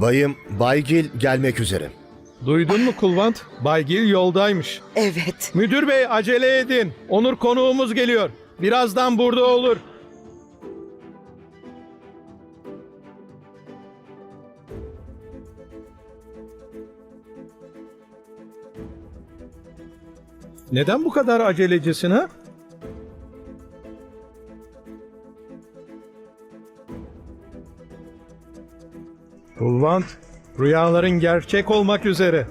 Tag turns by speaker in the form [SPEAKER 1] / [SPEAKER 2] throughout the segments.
[SPEAKER 1] Bayım Baygil gelmek üzere.
[SPEAKER 2] Duydun mu Kulvant? Baygil yoldaymış.
[SPEAKER 3] Evet.
[SPEAKER 2] Müdür bey acele edin. Onur konuğumuz geliyor. Birazdan burada olur. Neden bu kadar acelecisin ha? Kulvant, rüyaların gerçek olmak üzere.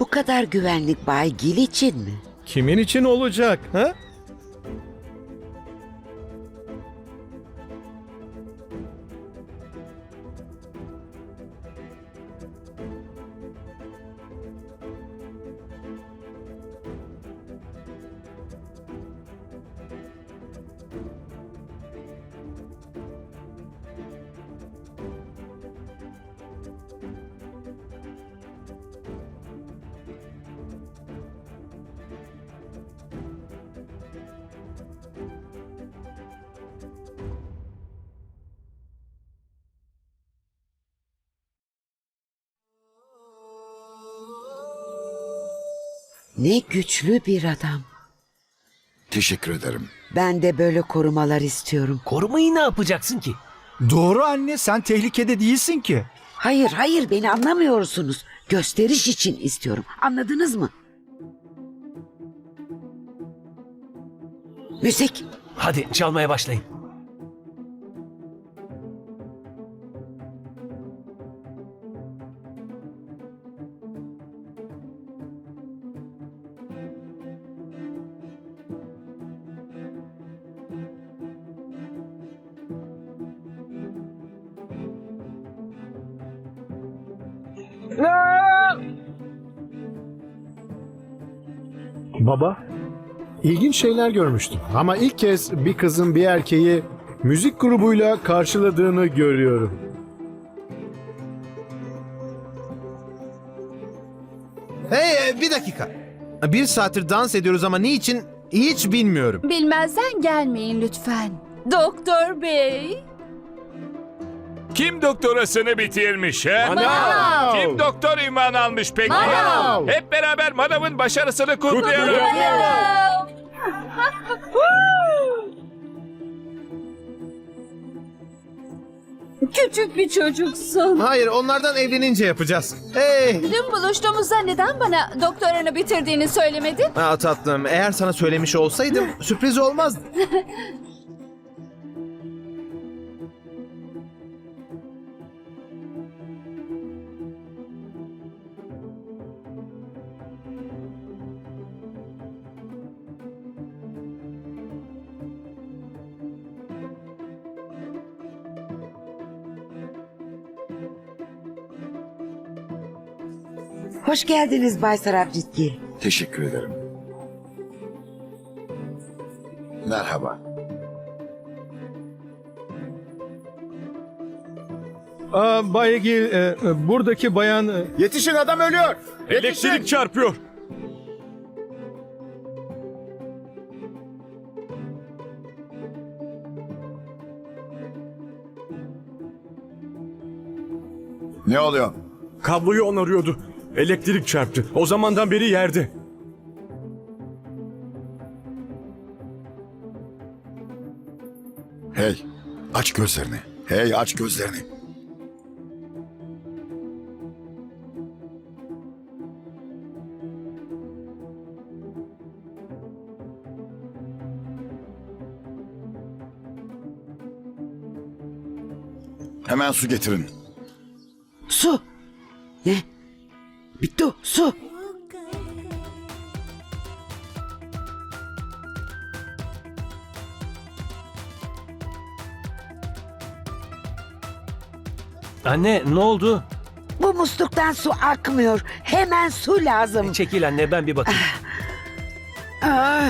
[SPEAKER 3] Bu kadar güvenlik Bay Gil için mi?
[SPEAKER 2] Kimin için olacak ha?
[SPEAKER 3] Ne güçlü bir adam.
[SPEAKER 4] Teşekkür ederim.
[SPEAKER 3] Ben de böyle korumalar istiyorum.
[SPEAKER 5] Korumayı ne yapacaksın ki?
[SPEAKER 6] Doğru anne sen tehlikede değilsin ki.
[SPEAKER 3] Hayır hayır beni anlamıyorsunuz. Gösteriş için istiyorum. Anladınız mı? Müzik.
[SPEAKER 5] Hadi çalmaya başlayın.
[SPEAKER 7] Baba, ilginç şeyler görmüştüm. Ama ilk kez bir kızın bir erkeği müzik grubuyla karşıladığını görüyorum.
[SPEAKER 8] Hey e, bir dakika. Bir saattir dans ediyoruz ama niçin hiç bilmiyorum.
[SPEAKER 9] Bilmezden gelmeyin lütfen. Doktor bey.
[SPEAKER 10] Kim doktorasını bitirmiş he?
[SPEAKER 9] Manav.
[SPEAKER 10] Kim doktor ünvanı almış peki?
[SPEAKER 9] Manav.
[SPEAKER 10] Hep beraber Manav'ın başarısını kutlayalım.
[SPEAKER 9] Küçük bir çocuksun.
[SPEAKER 8] Hayır onlardan evlenince yapacağız. Hey.
[SPEAKER 9] Dün buluştuğumuzda neden bana doktoranı bitirdiğini söylemedin?
[SPEAKER 8] Aa, tatlım eğer sana söylemiş olsaydım sürpriz olmazdı.
[SPEAKER 3] Hoş geldiniz Bay Sarapcit Gil.
[SPEAKER 4] Teşekkür ederim. Merhaba.
[SPEAKER 2] Aa, Baygil, e, e, buradaki bayan... e,
[SPEAKER 1] Yetişin adam ölüyor.
[SPEAKER 10] Elektrik çarpıyor.
[SPEAKER 4] Ne oluyor?
[SPEAKER 10] Kabloyu onarıyordu. Elektrik çarptı. O zamandan beri yerde.
[SPEAKER 4] Hey, aç gözlerini. Hey, aç gözlerini. Hemen su getirin.
[SPEAKER 3] Su. Ne? Bittu su.
[SPEAKER 5] Anne ne oldu?
[SPEAKER 3] Bu musluktan su akmıyor. Hemen su lazım.
[SPEAKER 5] Çekil anne ben bir bakayım.
[SPEAKER 3] Aa,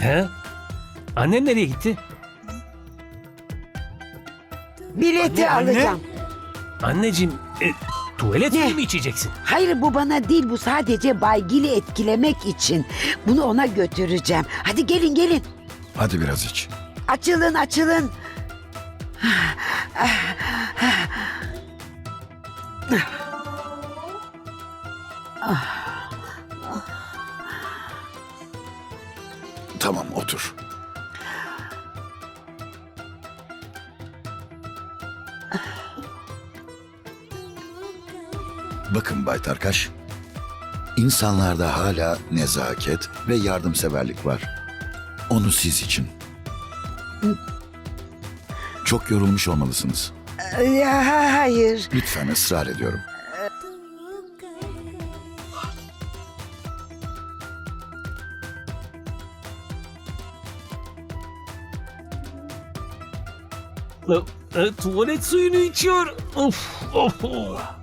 [SPEAKER 5] He? Annen nereye gitti?
[SPEAKER 3] Bileti
[SPEAKER 6] Anne, anne.
[SPEAKER 3] alacağım.
[SPEAKER 5] Anneciğim e, Tuvalet
[SPEAKER 3] Ne?
[SPEAKER 5] suyu mu içeceksin?
[SPEAKER 3] Hayır bu bana değil bu sadece Baygil'i etkilemek için. Bunu ona götüreceğim. Hadi gelin gelin.
[SPEAKER 4] Hadi biraz iç.
[SPEAKER 3] Açılın açılın.
[SPEAKER 4] Tamam otur. Bakın Bay Tarkaş. İnsanlarda hala nezaket ve yardımseverlik var. Onu siz için. Çok yorulmuş olmalısınız.
[SPEAKER 3] Ya, hayır.
[SPEAKER 4] Lütfen ısrar ediyorum.
[SPEAKER 5] E, e, tuvalet suyunu içiyor. Of of.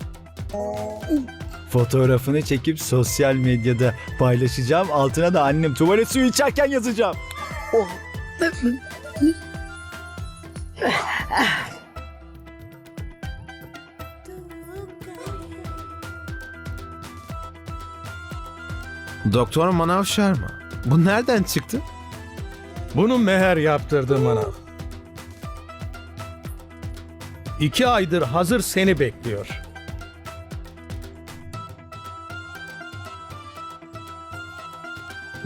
[SPEAKER 6] Fotoğrafını çekip sosyal medyada paylaşacağım. Altına da annem tuvalet suyu içerken yazacağım.
[SPEAKER 8] Doktor Manav Sharma. Bu nereden çıktı?
[SPEAKER 2] Bunu Meher yaptırdı manav. İki aydır hazır seni bekliyor.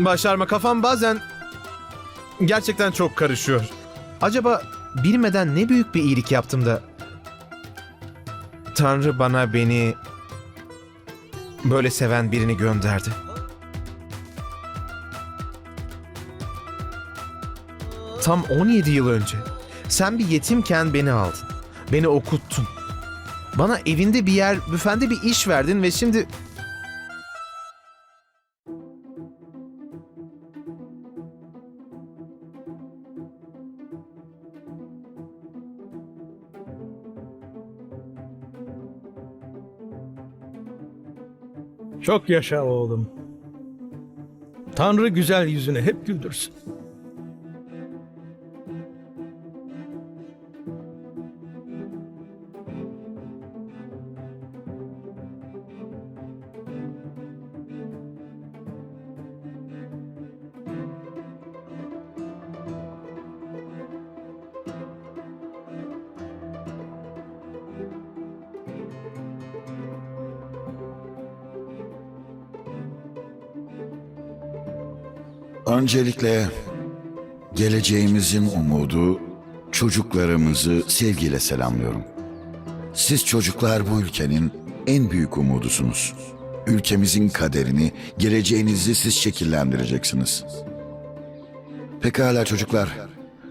[SPEAKER 8] Başarma kafam bazen gerçekten çok karışıyor. Acaba bilmeden ne büyük bir iyilik yaptım da Tanrı bana beni böyle seven birini gönderdi. Tam 17 yıl önce sen bir yetimken beni aldın. Beni okuttun. Bana evinde bir yer, büfende bir iş verdin ve şimdi
[SPEAKER 2] Çok yaşa oğlum. Tanrı güzel yüzünü hep güldürsün.
[SPEAKER 4] Öncelikle geleceğimizin umudu çocuklarımızı sevgiyle selamlıyorum. Siz çocuklar bu ülkenin en büyük umudusunuz. Ülkemizin kaderini, geleceğinizi siz şekillendireceksiniz. Pekala çocuklar,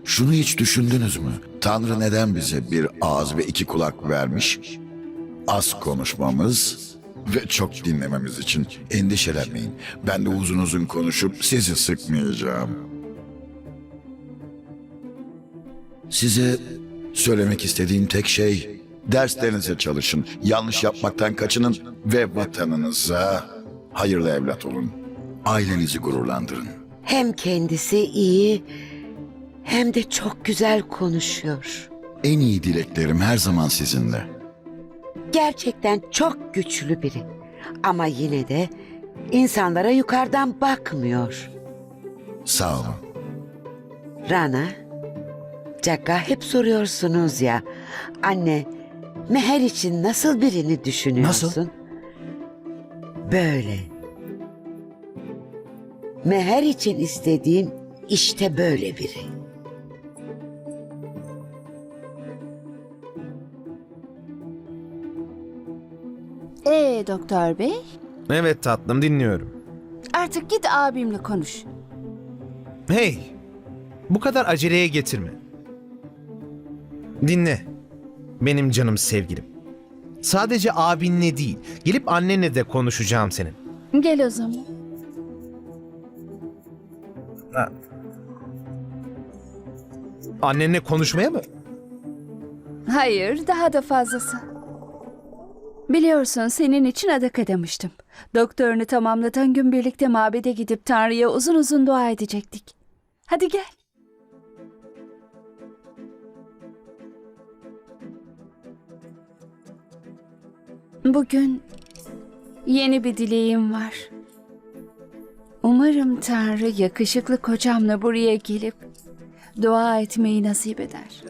[SPEAKER 4] şunu hiç düşündünüz mü? Tanrı neden bize bir ağız ve iki kulak vermiş? Az konuşmamız ve çok dinlememiz için endişelenmeyin. Ben de uzun uzun konuşup sizi sıkmayacağım. Size söylemek istediğim tek şey derslerinize çalışın, yanlış yapmaktan kaçının ve vatanınıza hayırlı evlat olun. Ailenizi gururlandırın.
[SPEAKER 3] Hem kendisi iyi hem de çok güzel konuşuyor.
[SPEAKER 4] En iyi dileklerim her zaman sizinle.
[SPEAKER 3] Gerçekten çok güçlü biri. Ama yine de insanlara yukarıdan bakmıyor.
[SPEAKER 4] Sağ olun.
[SPEAKER 3] Rana, Caka hep soruyorsunuz ya. Anne, Meher için nasıl birini düşünüyorsun?
[SPEAKER 6] Nasıl?
[SPEAKER 3] Böyle. Meher için istediğim işte böyle biri.
[SPEAKER 9] Ee doktor bey,
[SPEAKER 8] Evet tatlım dinliyorum.
[SPEAKER 9] artık git abimle konuş.
[SPEAKER 8] Hey, bu kadar aceleye getirme. Dinle, benim canım sevgilim. Sadece abinle değil, gelip annenle de konuşacağım senin.
[SPEAKER 9] Gel o zaman.
[SPEAKER 8] Annenle konuşmaya mı?
[SPEAKER 9] Hayır, daha da fazlası. Biliyorsun senin için adak adamıştım. Doktorunu tamamlatan gün birlikte mabede gidip Tanrı'ya uzun uzun dua edecektik. Hadi gel. Bugün yeni bir dileğim var. Umarım Tanrı yakışıklı kocamla buraya gelip dua etmeyi nasip eder.